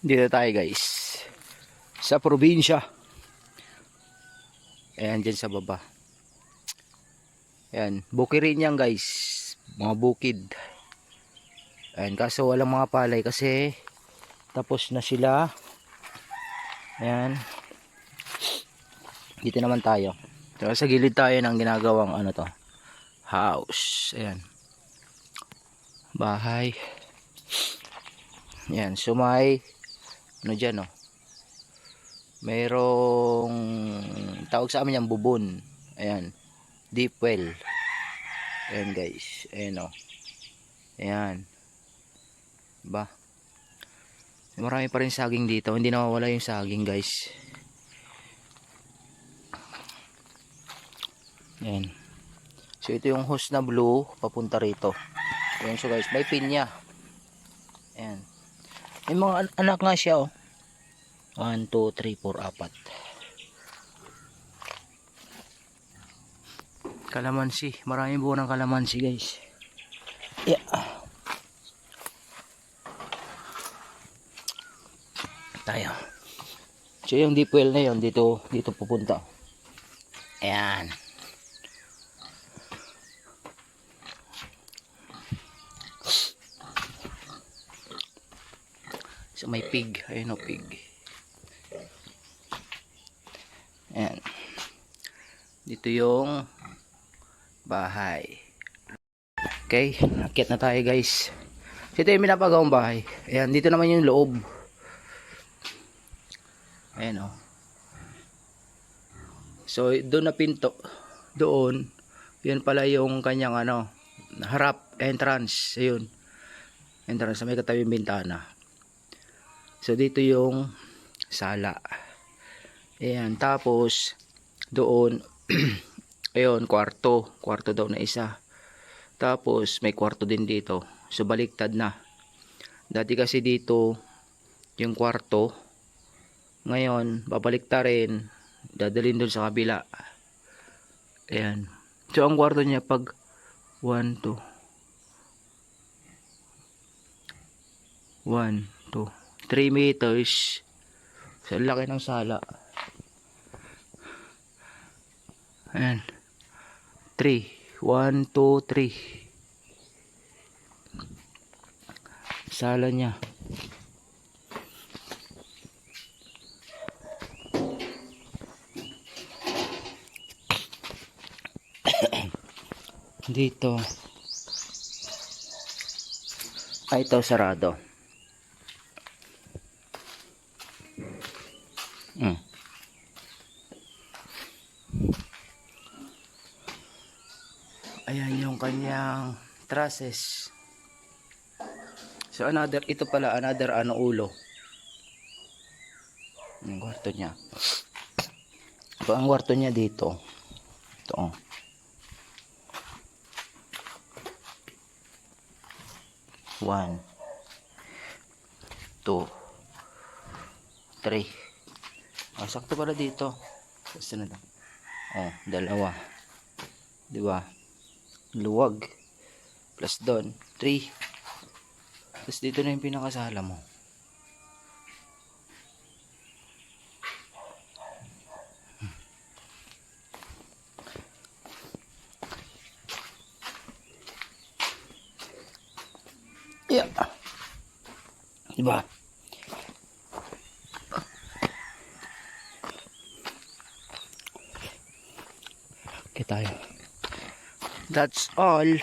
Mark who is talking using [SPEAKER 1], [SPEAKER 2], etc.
[SPEAKER 1] Dito tayo guys. Sa probinsya. Ayan dyan sa baba. Ayan. Bukirin yan guys. Mga bukid. Ayan. Kaso walang mga palay kasi tapos na sila. Ayan. Dito naman tayo. So, sa gilid tayo ng ginagawang ano to. House. Ayan. Bahay. Ayan. So may ano dyan oh. Mayroong tawag sa amin yung bubon. Ayan. Deep well. Ayan guys. Ayan oh. Ayan. Ba? Marami pa rin saging dito. Hindi nawawala yung saging guys. Ayan. So ito yung hose na blue papunta rito. Ayan so guys. May pinya. Ayan. May mga an- anak nga siya oh. 1, 2, 3, 4, 4. Kalamansi. Maraming buo ng kalamansi guys. Yeah. Tayo. So yung deep well na yun, dito, dito pupunta. Ayan. So may pig. Ayun o pig. Ayan. Dito yung bahay. Okay. Akit na tayo guys. So ito yung minapagawang bahay. Ayan. Dito naman yung loob. Ayan o. So doon na pinto. Doon. Yan pala yung kanyang ano. Harap. Entrance. Ayun. Entrance. May katabing bintana. So dito yung sala. Ayan, tapos doon ayun, kwarto. Kwarto daw na isa. Tapos may kwarto din dito. So baliktad na. Dati kasi dito yung kwarto. Ngayon, babalik ta rin. Dadalhin doon sa kabila. Ayan. So ang kwarto niya pag 1 2 1 2 3 meters. Sa laki ng sala. Ayan. 3. 1, 2, 3. Sala niya. Dito. Ay, ito sarado. Mm. Ayan yung kanyang trusses. So another, ito pala another ano ulo. Yung kwarto niya. So ang kwarto niya dito. Ito oh. One. Two. Three. Oh, sakto pala dito. Basta na lang. Oh, dalawa. Di ba? Luwag. Plus doon. Three. Tapos dito na yung pinakasala mo. Hmm. Yeah. Di Okay tayo. That's all.